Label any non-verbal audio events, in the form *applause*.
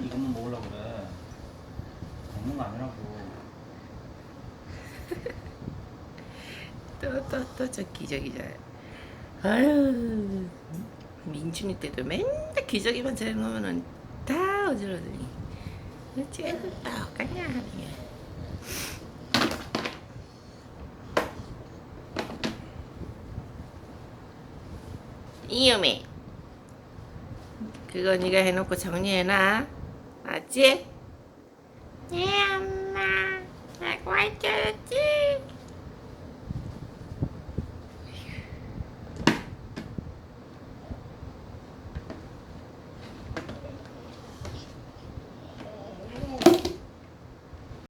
이것만 먹으려고 그래. 먹는 거 아니라고. *laughs* 또 또 또 저 기저귀잖아. 아유 민준이 때도 맨날 기저귀만 잘 놓으면은 다 어지러더니 어째도 똑같냐 게. 이유미 그거 네가 해놓고 정리해놔. 알지? 네 엄마. 나 과일 줬지